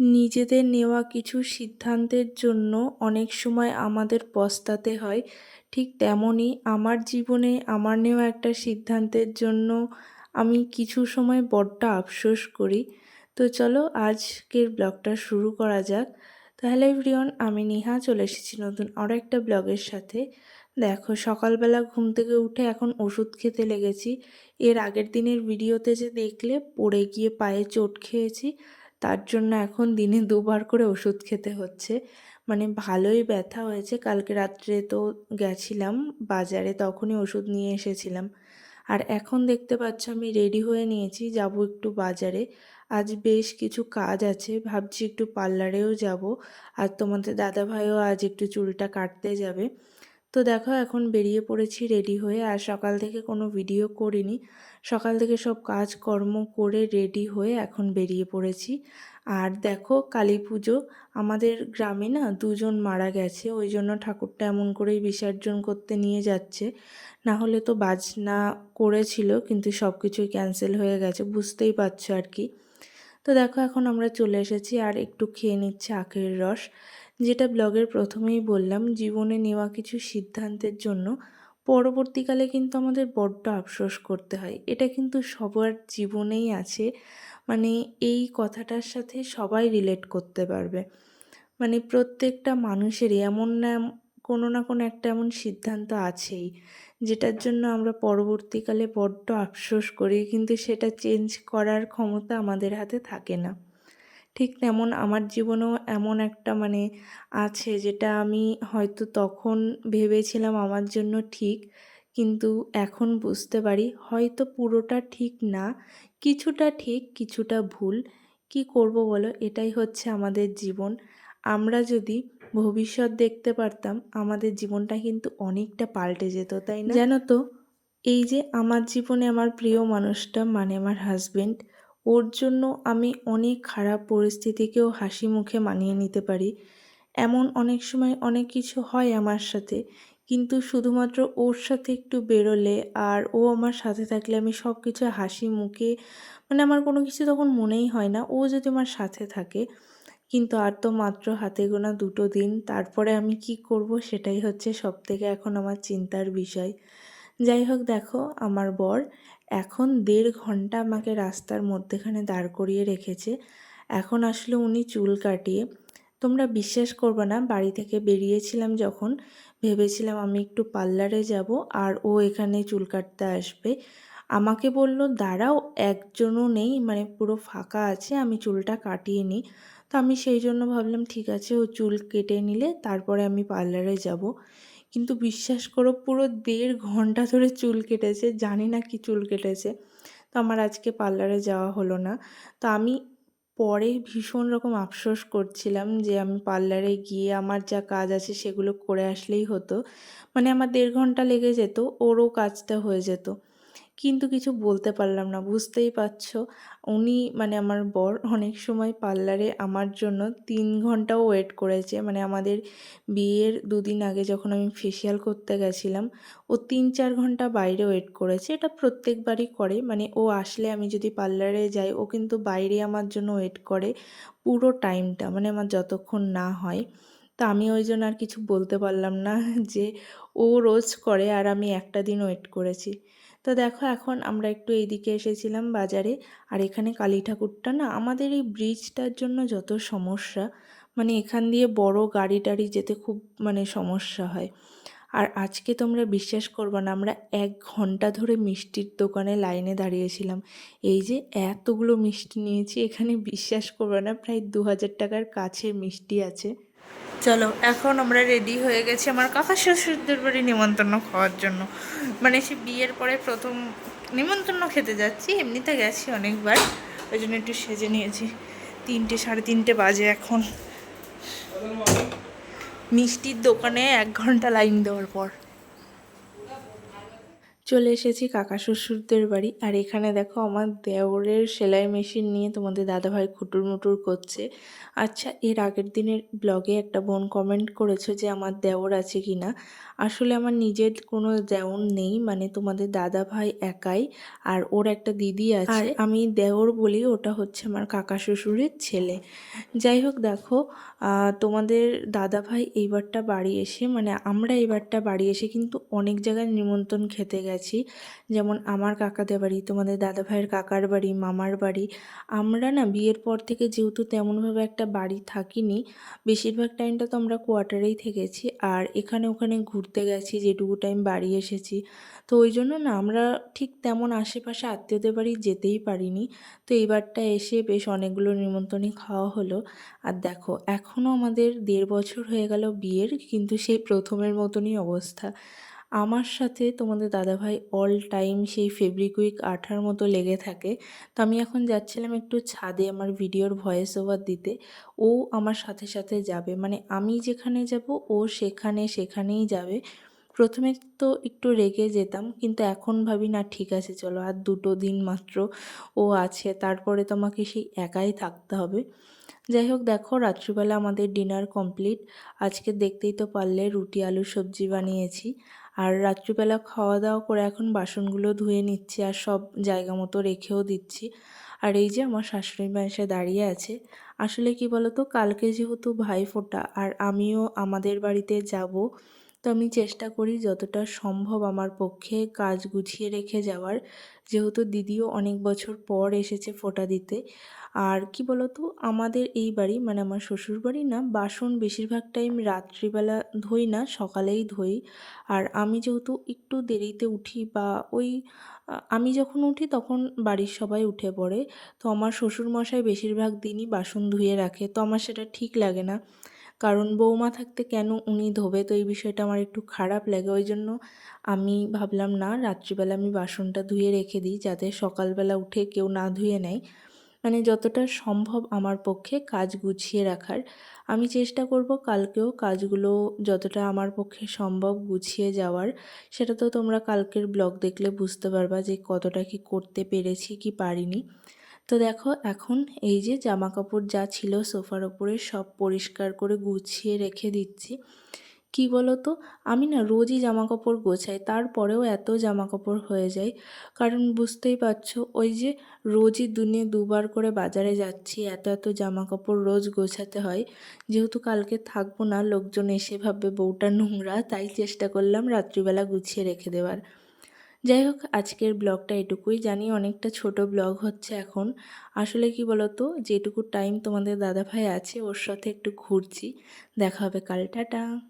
নিজেদের নেওয়া কিছু সিদ্ধান্তের জন্য অনেক সময় আমাদের পস্তাতে হয়। ঠিক তেমনই আমার জীবনে আমার নেওয়া একটা সিদ্ধান্তের জন্য আমি কিছু সময় বড্ড আফসোস করি। তো চলো আজকের ব্লগটা শুরু করা যাক। তাহলে প্রিয়ন আমি নেহা, চলে এসেছি নতুন আরও একটা ব্লগের সাথে। দেখো, সকালবেলা ঘুম থেকে উঠে এখন ওষুধ খেতে লেগেছি। এর আগের দিনের ভিডিওতে যে দেখলে, পড়ে গিয়ে পায়ে চোট খেয়েছি। তার জন্য এখন দিনে দুবার করে ওষুধ খেতে হচ্ছে। মানে ভালোই ব্যথা হয়েছে। কালকে রাত্রে তো গেছিলাম বাজারে, তখনই ওষুধ নিয়ে এসেছিলাম। আর এখন দেখতে পাচ্ছ আমি রেডি হয়ে নিয়েছি, যাব একটু বাজারে। আজ বেশ কিছু কাজ আছে, ভাবছি একটু পার্লারেও যাব। আর তোমাদের দাদাভাইও আজ একটু চুলটা কাটতে যাবে। তো দেখো এখন বেরিয়ে পড়েছি রেডি হয়ে, আর সকাল থেকে কোনো ভিডিও করিনি। সকাল থেকে সব কাজকর্ম করে রেডি হয়ে এখন বেরিয়ে পড়েছি। আর দেখো কালী পুজো, আমাদের গ্রামে না দুজন মারা গেছে, ওই জন্য ঠাকুরটা এমন করেই বিসর্জন করতে নিয়ে যাচ্ছে। না হলে তো বাজনা করেছিল, কিন্তু সব কিছুই ক্যান্সেল হয়ে গেছে, বুঝতেই পারছ আর কি। তো দেখো এখন আমরা চলে এসেছি, আর একটু খেয়ে নিচ্ছে আখের রস। যেটা ব্লগের প্রথমেই বললাম, জীবনে নেওয়া কিছু সিদ্ধান্তের জন্য পরবর্তীকালে কিন্তু আমাদের বড্ড আফসোস করতে হয়। এটা কিন্তু সবার জীবনেই আছে। মানে এই কথাটার সাথে সবাই রিলেট করতে পারবে। মানে প্রত্যেকটা মানুষেরই এমন না, কোনো না কোনো একটা এমন সিদ্ধান্ত আছেই, যেটার জন্য আমরা পরবর্তীকালে বড্ড আফসোস করি, কিন্তু সেটা চেঞ্জ করার ক্ষমতা আমাদের হাতে থাকে না। ঠিক তেমন আমার জীবনেও এমন একটা মানে আছে যেটা আমি হয়তো তখন ভেবেছিলাম আমার জন্য ঠিক। কিন্তু এখন বুঝতে পারি হয়তো পুরোটা ঠিক না। কিছুটা ঠিক, কিছুটা ভুল। কি করব বলো? এটাই হচ্ছে আমাদের জীবন। আমরা যদি ভবিষ্যৎ দেখতে পারতাম, আমাদের জীবনটা কিন্তু অনেকটা পাল্টে যেত, তাই না? জানো তো, এই যে আমার জীবনে আমার প্রিয় মানুষটা মানে আমার হাজবেন্ড ওর জন্য আমি অনেক খারাপ পরিস্থিতিকেও হাসি মুখে মানিয়ে নিতে পারি। এমন অনেক সময় অনেক কিছু হয় আমার সাথে, কিন্তু শুধুমাত্র ওর সাথে একটু বেরোলে আর ও আমার সাথে থাকলে আমি সব কিছু হাসি মুখে মানে আমার কোনো কিছু তখন মনেই হয় না। ও যদি আমার সাথে থাকে, কিন্তু আর তো মাত্র হাতে গোনা দুটো দিন, তারপরে আমি কি করব সেটাই হচ্ছে সব থেকে এখন আমার চিন্তার বিষয়। যাই হোক দেখো, আমার বর এখন দেড় ঘণ্টা আমাকে রাস্তার মধ্যেখানে দাঁড় করিয়ে রেখেছে। এখন আসলে উনি চুল কাটিয়ে, তোমরা বিশ্বাস করবে না, বাড়ি থেকে বেরিয়েছিলাম যখন, ভেবেছিলাম আমি একটু পার্লারে যাব আর ও এখানে চুল কাটতে আসবে। আমাকে বলল, দাঁড়াও, একজনও নেই মানে পুরো ফাঁকা আছে, আমি চুলটা কাটিয়ে নিই। তো আমি সেই জন্য ভাবলাম, ঠিক আছে, ও চুল কেটে নিলে, তারপরে আমি পার্লারে যাব। কিন্তু বিশ্বাস করো, পুরো দেড় ঘণ্টা ধরে চুল কেটেছে, জানি না কি চুল কেটেছে। তো আমার আজকে পার্লারে যাওয়া হলো না। তো আমি পরে ভীষণ রকম আফসোস করছিলাম যে আমি পার্লারে গিয়ে আমার যা কাজ আছে সেগুলো করে আসলেই হতো। মানে আমার দেড় ঘণ্টা লেগে যেত, ওরও কাজটা হয়ে যেত। কিন্তু কিছু বলতে পারলাম না, বুঝতেই পারছ। উনি মানে আমার বর অনেক সময় পার্লারে আমার জন্য তিন ঘন্টাও ওয়েট করেছে। মানে আমাদের বিয়ের দুদিন আগে যখন আমি ফেসিয়াল করতে গেছিলাম, ও তিন চার ঘণ্টা বাইরে ওয়েট করেছে। এটা প্রত্যেকবারই করে। মানে ও আসলে আমি যদি পার্লারে যাই, ও কিন্তু বাইরে আমার জন্য ওয়েট করে পুরো টাইমটা মানে আমার যতক্ষণ না হয়। তা আমি ওই জন্য আর কিছু বলতে পারলাম না যে ও রোজ করে আর আমি একটা দিন ওয়েট করেছি। তো দেখো এখন আমরা একটু এইদিকে এসেছিলাম বাজারে। আর এখানে কালী ঠাকুরটা না আমাদের এই ব্রিজটার জন্য যত সমস্যা মানে এখান দিয়ে বড় গাড়ি টাড়ি যেতে খুব মানে সমস্যা হয়। আর আজকে তোমরা বিশ্বাস করবে না, আমরা এক ঘণ্টা ধরে মিষ্টির দোকানে লাইনে দাঁড়িয়েছিলাম। এই যে এতগুলো মিষ্টি নিয়েছি, এখানে বিশ্বাস করবে না, প্রায় দু হাজার টাকার কাছে মিষ্টি আছে। চলো, এখন আমরা রেডি হয়ে গেছি আমার কাকা শ্বশুরদের বাড়ি নিমন্ত্রণ খাওয়ার জন্য। মানে সে বিয়ের পরে প্রথম নিমন্ত্রণ খেতে যাচ্ছি, এমনিতে গেছি অনেকবার। ওই জন্য একটু সেজে নিয়েছি। তিনটে, সাড়ে তিনটে বাজে এখন। মিষ্টির দোকানে এক ঘণ্টা লাইন দেওয়ার পর। চলে এসেছি কাকা শ্বশুরদের বাড়ি। আর এখানে দেখো আমার দেওরের সেলাই মেশিন নিয়ে তোমাদের দাদাভাই খুটুর মুটুর করছে। আচ্ছা এর আগের দিনের ব্লগে একটা বোন কমেন্ট করেছ যে আমার দেওর আছে কি না আসলে আমার নিজের কোনো দেওর নেই মানে তোমাদের দাদা ভাই একাই আর ওর একটা দিদি আছে। আর আমি দেওর বলি ওটা হচ্ছে আমার কাকা শ্বশুরের ছেলে। যাই হোক দেখো তোমাদের দাদা ভাই এইবারটা বাড়ি এসে মানে আমরা এইবারটা বাড়ি এসে কিন্তু অনেক জায়গায় নিমন্ত্রণ খেতে গেছি। যেমন আমার কাকাদের বাড়ি, তোমাদের দাদা ভাইয়ের কাকার বাড়ি, মামার বাড়ি। আমরা না বিয়ের পর থেকে যেহেতু তেমনভাবে একটা বাড়ি থাকিনি, বেশিরভাগ টাইমটা তো আমরা কোয়ার্টারেই থেকেছি। আর এখানে ওখানে ঘুরতে গেছি, যেটুকু টাইম বাড়ি এসেছি। তো ওই জন্য না আমরা ঠিক তেমন আশেপাশে আত্মীয়দের বাড়ি যেতেই পারিনি। তো এইবারটা এসে বেশ অনেকগুলো নিমন্ত্রণই খাওয়া হলো। আর দেখো, এখনও আমাদের দেড় বছর হয়ে গেল বিয়ের, কিন্তু সেই প্রথমের মতনই অবস্থা। আমার সাথে তোমাদের দাদাভাই অল টাইম সেই ফেব্রিকুইক আঠার মতো লেগে থাকে। তো আমি এখন যাচ্ছিলাম একটু ছাদে আমার ভিডিওর ভয়েস ওভার দিতে। ও আমার সাথে সাথে যাবে। মানে আমি যেখানে যাব, ও সেখানে সেখানেই যাবে। প্রথমে তো একটু রেগে যেতাম, কিন্তু এখন ভাবি, না, ঠিক আছে, চলো, আর দুটো দিন মাত্র ও আছে, তারপরে তোমাকে সেই একাই থাকতে হবে। যাই হোক, দেখো, রাত্রিবেলা আমাদের ডিনার কমপ্লিট আজকে দেখতেই তো পারলে রুটি আলু সবজি বানিয়েছি। আর রাত্রিবেলা খাওয়া দাওয়া করে এখন বাসনগুলো ধুয়ে নিচ্ছি আর সব জায়গা মতো রেখেও দিচ্ছি। আর এই যে আমার শাশুড়ি মা এসে দাঁড়িয়ে আছে, আসলে কি বলতো, কালকে যেহেতু ভাইফোঁটা আর আমিও আমাদের বাড়িতে যাব, তো আমি চেষ্টা করি যতটা সম্ভব আমার পক্ষে কাজ গুছিয়ে রেখে যাওয়ার। যেহেতু দিদিও অনেক বছর পর এসেছে ফোঁটা দিতে আর কি বলতো? আমাদের এই বাড়ি মানে আমার শ্বশুর বাড়ি না, বাসন বেশিরভাগ টাইম রাত্রিবেলা ধুই না, সকালেই ধুই। আর আমি যেহেতু একটু দেরিতে উঠি বা ওই আমি যখন উঠি তখন বাড়ির সবাই উঠে পড়ে। তো আমার শ্বশুরমশাই বেশিরভাগ দিনই বাসন ধুয়ে রাখে। তো আমার সেটা ঠিক লাগে না। কারণ বৌমা থাকতে কেন উনি ধোবে? তো এই বিষয়টা আমার একটু খারাপ লাগে। ওই জন্য আমি ভাবলাম, না, রাত্রিবেলা আমি বাসনটা ধুয়ে রেখে দিই যাতে সকালবেলা উঠে কেউ না ধুয়ে নেয়। মানে যতটা সম্ভব আমার পক্ষে কাজ গুছিয়ে রাখার। আমি চেষ্টা করব কালকেও কাজগুলো যতটা আমার পক্ষে সম্ভব গুছিয়ে যাওয়ার। সেটা তো তোমরা কালকের ব্লগ দেখলে বুঝতে পারবা যে কতটা কি করতে পেরেছি কি পারিনি। তো দেখো, এখন এই যে জামা কাপড় যা ছিল সোফার ওপরে সব পরিষ্কার করে গুছিয়ে রেখে দিচ্ছি। কি বলো তো আমি না রোজই জামা কাপড় গোছাই, তারপরেও এত জামা কাপড় হয়ে যায়। কারণ বুঝতেই পারছ, ওই যে রোজই দিনে দুবার করে বাজারে যাচ্ছি, এত এত জামা কাপড় রোজ গোছাতে হয়। যেহেতু কালকে থাকব না, লোকজন এসে ভাববে বউটা নোংরা, তাই চেষ্টা করলাম রাত্রিবেলা গুছিয়ে রেখে দেওয়ার। যাই হোক, আজকের ব্লগটা এটুকুই। জানি অনেকটা ছোট ব্লগ হচ্ছে এখন। আসলে কি বলতো, যেটুকু টাইম তোমাদের দাদাভাই আছে, ওর সাথে একটু ঘুরছি। দেখা হবে কাল, টাটা।